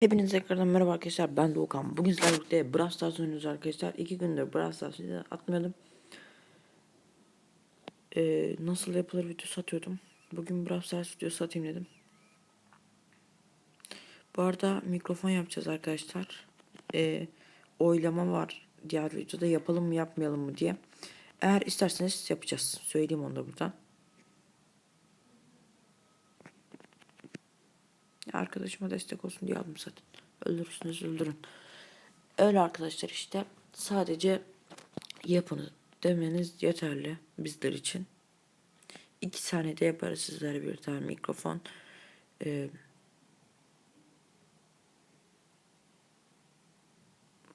Hepinize tekrardan merhaba arkadaşlar. Ben Doğukan. Bugün sizlerle birlikte Brawl Stars oynuyoruz arkadaşlar. İki gündür Brawl Stars'ı atmıyordum ee, Nasıl yapılır videosu atıyordum Bugün Brawl Stars videosu atayım dedim. Bu arada mikrofon yapacağız arkadaşlar. Ee, Oylama var. Diğer videoda yapalım mı yapmayalım mı diye. Eğer isterseniz yapacağız. Söyleyeyim onu da buradan Arkadaşıma destek olsun diye aldım zaten. Öldürürsünüz öldürün. Öyle arkadaşlar işte sadece yapın demeniz yeterli bizler için. İki saniyede yaparız sizlere bir tane mikrofon. Ee,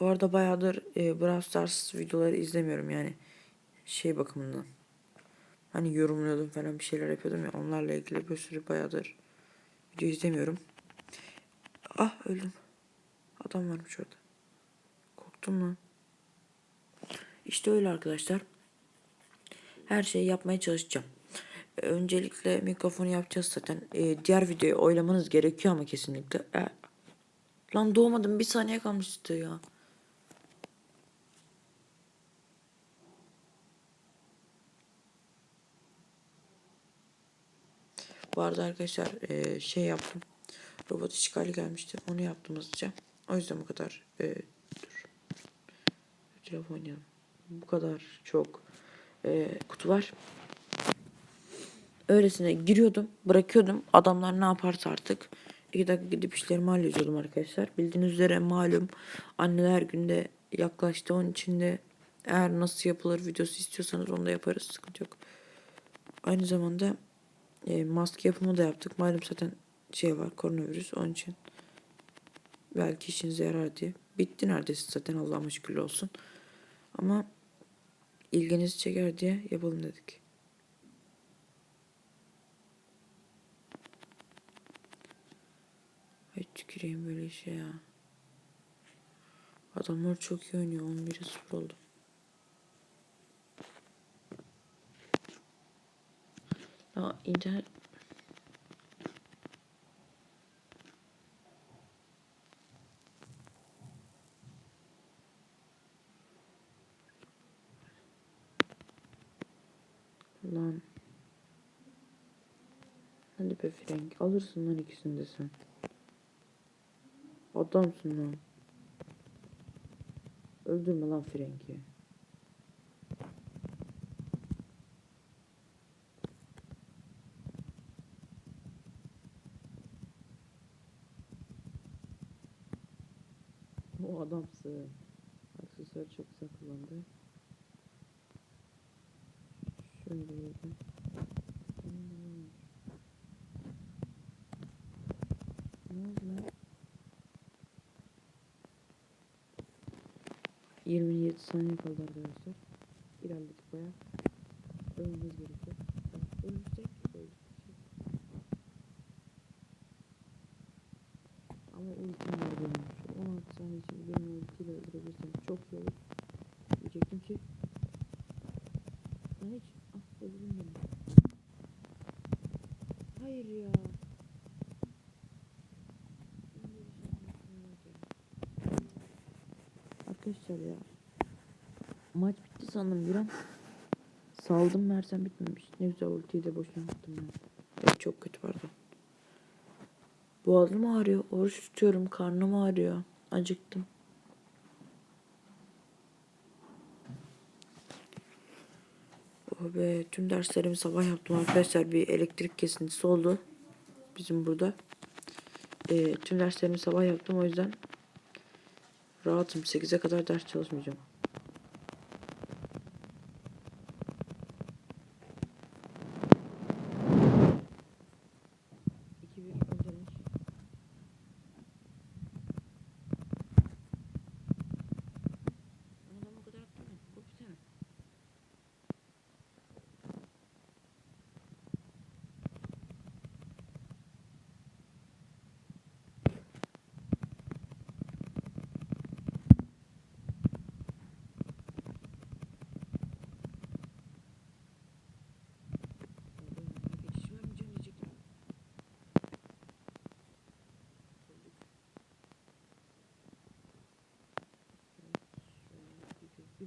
bu arada bayağıdır e, Brawl Stars videoları izlemiyorum yani şey bakımından. Hani yorumluyordum falan bir şeyler yapıyordum ya onlarla ilgili bir sürü bayağıdır video izlemiyorum. Ah öldüm. Adam varmış orada. Korktum lan. İşte öyle arkadaşlar. Her şeyi yapmaya çalışacağım. Ee, Öncelikle mikrofonu yapacağız zaten. Ee, diğer videoyu oylamanız gerekiyor ama kesinlikle. Ee, lan doğmadım bir saniye kalmıştı ya. Bu arada arkadaşlar e, şey yaptım. Robot işgali gelmişti. Onu yaptım hızlıca. O yüzden bu kadar e, dur. Telefon oynayalım. Bu kadar çok e, kutu var. Öylesine giriyordum, bırakıyordum. Adamlar ne yaparsa artık. İki dakika gidip işlerimi hallediyordum arkadaşlar. Bildiğiniz üzere malum anneler günde yaklaştı. Onun için de eğer nasıl yapılır videosu istiyorsanız onu da yaparız. Sıkıntı yok. Aynı zamanda e, maske yapımı da yaptık. Malum zaten şey var koronavirüs onun için. Belki işinize yarar diye. Bitti neredeyse zaten Allah'a şükür olsun. Ama ilginizi çeker diye yapalım dedik. Ay tüküreyim böyle şey ya. Adamlar çok iyi oynuyor. 11'e 0 oldu. Ya internet Lan. Hadi be Frank. Alırsın lan ikisini de sen. Adamsın lan. Öldürme lan Frank'i. O adamsın. Aksesuarı çok güzel kullandı. Şöyle yedim. Ne oldu lan? 27 saniye kaldı arkadaşlar. İlerledik baya. Ölmemiz gerekiyor. Ölürsek öldük. Ama ultim var benim. Şu 16 saniye içinde benim ultiyle öldürebilirsem çok iyi olur. Diyecektim ki ben hiç ah öldürdüm beni. Hayır ya. Ben böyle şey yapmasam yok ya. Arkadaşlar ya. Maç bitti sandım bir. Saldım mersem bitmemiş. Ne güzel ultiyi de boşuna attım ben. Evet çok kötü pardon. Boğazım ağrıyor. Oruç tutuyorum. Karnım ağrıyor. Acıktım. Oh be, tüm derslerimi sabah yaptım arkadaşlar. Bir elektrik kesintisi oldu. Bizim burada. Ee, tüm derslerimi sabah yaptım. O yüzden rahatım. 8'e kadar ders çalışmayacağım. İki bir öndeler. Lan adam o kadar attı mı? Vur bir tane.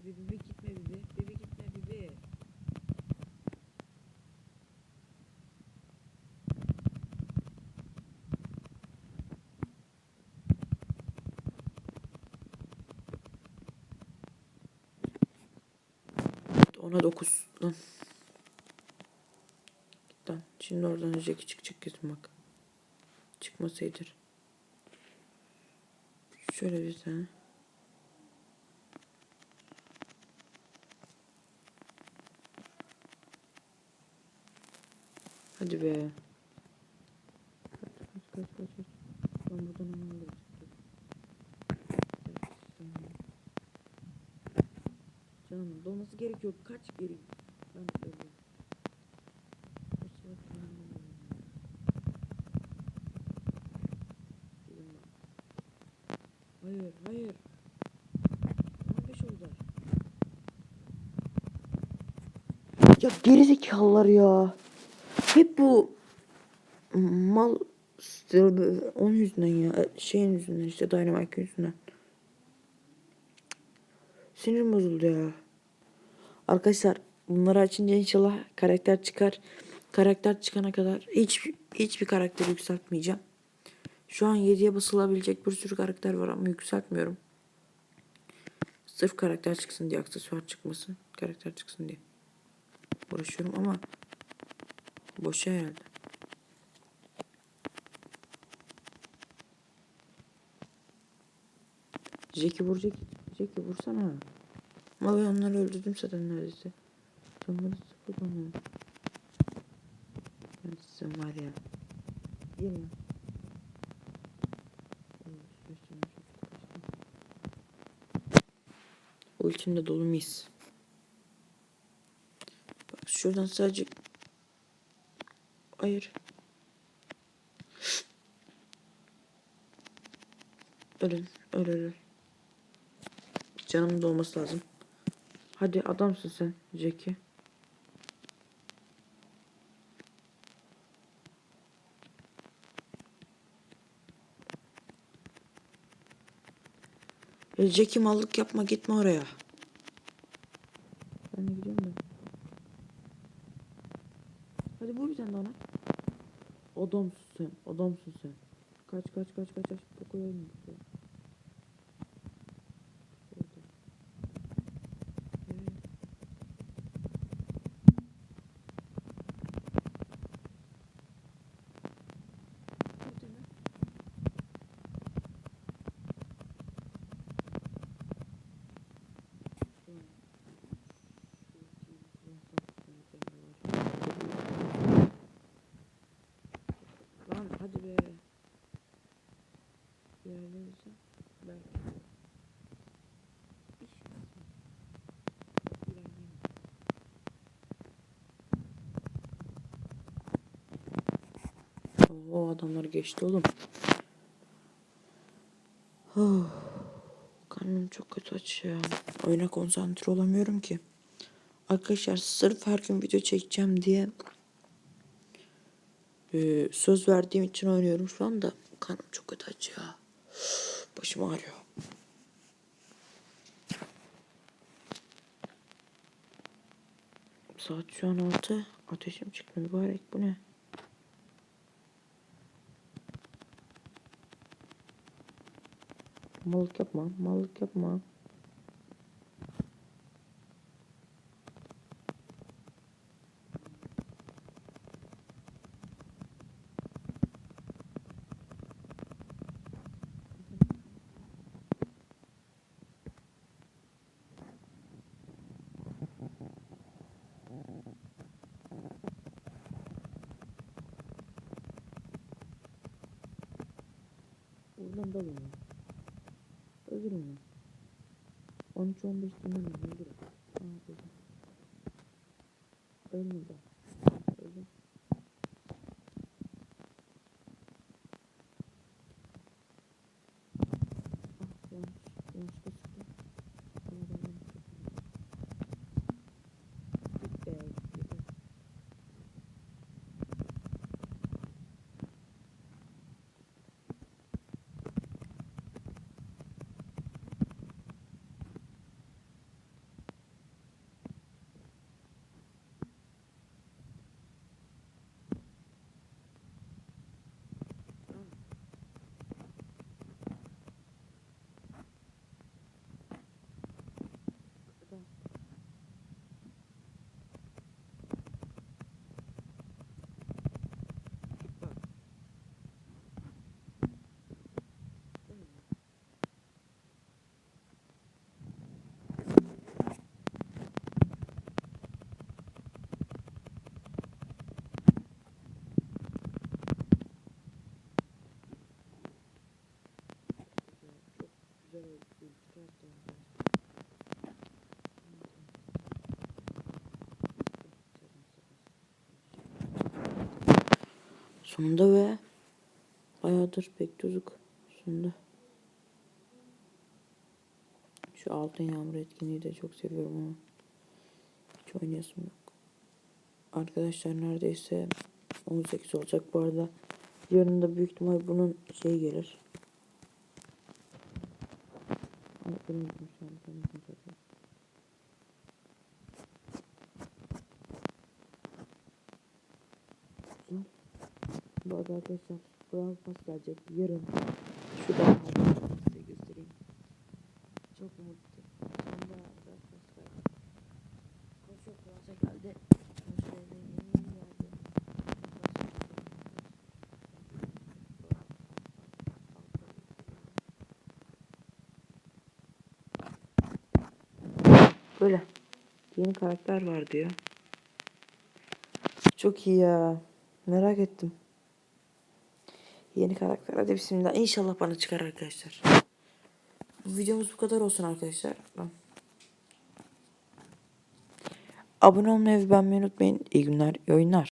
Bibi bibi gitme bibi. Bibi gitme bibi. Ona dokuz lan. Git lan. Şimdi oradan önceki çıkacak kesin bak. Çıkmasaydır. Şöyle bir tane. Hadi be. Kaç kaç kaç kaç kaç. Ben buradan hemen alırım. Canım dolması gerekiyor. Kaç geri. Ben bak. Hayır hayır. 15 oldu. Ya gerizekalılar ya. Hep bu mal onun yüzünden ya. Şeyin yüzünden işte Dynamite yüzünden. Sinirim bozuldu ya. Arkadaşlar bunları açınca inşallah karakter çıkar. Karakter çıkana kadar hiç hiçbir karakter yükseltmeyeceğim. Şu an 7'ye basılabilecek bir sürü karakter var ama yükseltmiyorum. Sırf karakter çıksın diye aksesuar çıkmasın. Karakter çıksın diye. Uğraşıyorum ama boşa herhalde. Jack'i vur Jack'i. Vursana. Ama onları öldürdüm zaten neredeyse. Sen bana sıfır onu. Ben sizin var ya. Gel lan. Ultimde dolu mis. Bak şuradan sadece Hayır. Ölün. Öl öl öl. Canımın dolması lazım. Hadi adamsın sen Jackie. Ya Jackie mallık yapma gitme oraya. Ben de gidiyorum da. Hadi vur bir tane lan. Adamsın sen. Adamsın sen. Kaç kaç kaç kaç kaç. Bu koyalım. Bu koyalım. Orada. Evet. Bir tane. Şu an- şu ultiyi kullansam mükemmel olur. Lan hadi be. Diğerlerinize belki. İş kısmı. İlerleyin. Oo adamlar geçti oğlum. Oh, karnım çok kötü aç. Oyuna konsantre olamıyorum ki. Arkadaşlar sırf her gün video çekeceğim diye ee, söz verdiğim için oynuyorum şu anda. Karnım çok kötü aç. Başım ağrıyor. Saat şu an 6. Ateşim çıktı mübarek bu ne? Mallık yapma, mallık yapma. Buradan dalın Özürüm ya. 13-15 dinlemem. Aa öldüm. Ölmedi. Öldüm. Ah yanlış. Yanlışlıkla sıktım. Ama ben yanlış yapmadım. Git be. Git be. güzel oldu. Çıkarttım. Sonunda ve bayağıdır bekliyorduk. Sonunda. Şu altın yağmur etkinliği de çok seviyorum ama hiç oynayasım yok. Arkadaşlar neredeyse 18 olacak bu arada. Yarın da büyük ihtimal bunun şey gelir. Benim unutmuşum, ben unutmuşum zaten. Güzel. Bu arada arkadaşlar Brawl Pass gelecek yarın. Şuradan size göstereyim. Çok mutluyum. Sonunda Brawl Pass geldi. Koşu Plus'a geldi. Koşu yeni yeni geldi. Böyle. Yeni karakter var diyor. Çok iyi ya. Merak ettim. Yeni karakter. Hadi bismillah. İnşallah bana çıkar arkadaşlar. Videomuz bu kadar olsun arkadaşlar. Abone olmayı ve beğenmeyi unutmayın. İyi günler, iyi oyunlar.